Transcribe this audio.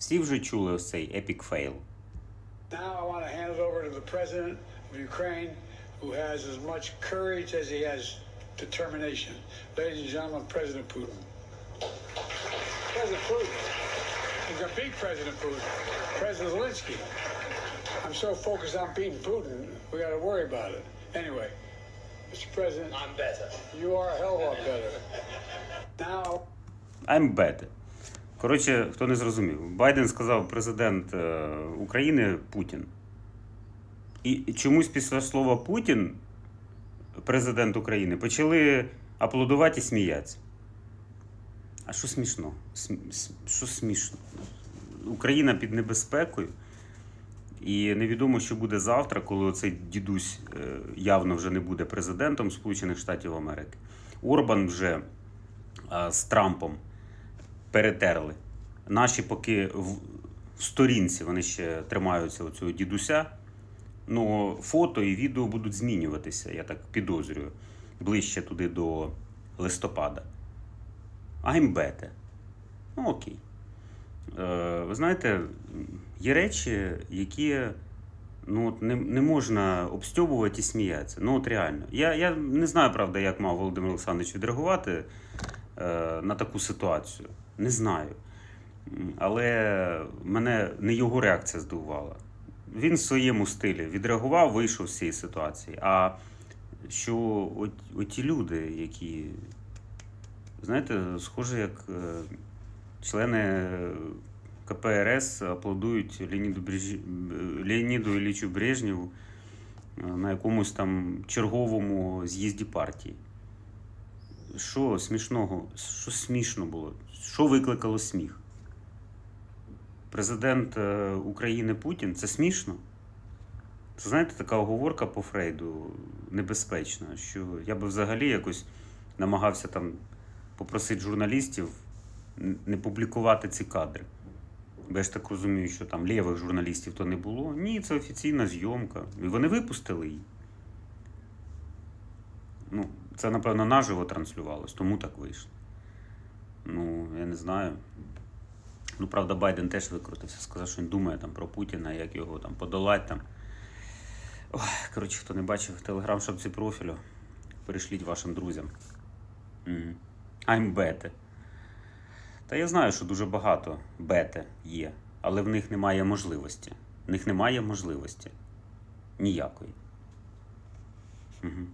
Всі вже чули ось цей епік фейл. Now I want to hand it over to the president of Ukraine, who has as much courage as he has determination. Ladies and gentlemen, President Putin. President Putin. He's going to beat President Putin. President Zelensky. I'm so focused on beating Putin, we got to worry about it. Anyway, Mr. President, I'm better. you are a hell of a lot better. Now, I'm bad. Коротше, хто не зрозумів, Байден сказав президент е, України Путін. І чомусь після слова Путін, президент України, почали аплодувати і сміятися. А що смішно? Що смішно? Україна під небезпекою. І невідомо, що буде завтра, коли цей дідусь е, явно вже не буде президентом Сполучених Штатів Америки. Орбан вже з Трампом перетерли. Наші поки в, сторінці вони ще тримаються оцього дідуся. Ну, фото і відео будуть змінюватися, я так підозрюю, ближче туди до листопада. Better. Ну, окей. Е, ви знаєте, є речі, які ну, от не, не можна обстьобувати і сміятися. Ну, от реально. Я, я не знаю, правда, як мав Володимир Олександрович відреагувати е, на таку ситуацію. Не знаю. Але мене не його реакція здивувала. Він в своєму стилі відреагував, вийшов з цієї ситуації. А що от, оті люди, які, знаєте, схоже, як е, члени КПРС аплодують Леоніду, Брежі... Леоніду Іллічу Брежнєву е, на якомусь там черговому з'їзді партії. Що смішного? Що смішно було? Що викликало сміх? Президент е, України Путін це смішно? Це знаєте, така оговорка по Фрейду небезпечна, що я би взагалі якось намагався там попросити журналістів не публікувати ці кадри. Бо я ж так розумію, що там лівих журналістів то не було. Ні, це офіційна зйомка. І вони випустили її. Ну, це, напевно, наживо транслювалось, тому так вийшло. Ну, я не знаю. Ну, правда, Байден теж викрутився, сказав, що він думає там про Путіна, як його там подолати там. Коротше, хто не бачив телеграм-шапці профілю, перешліть вашим друзям. Мгм. I'm better. Та я знаю, що дуже багато бете є, але в них немає можливості. В них немає можливості. Ніякої. Угу.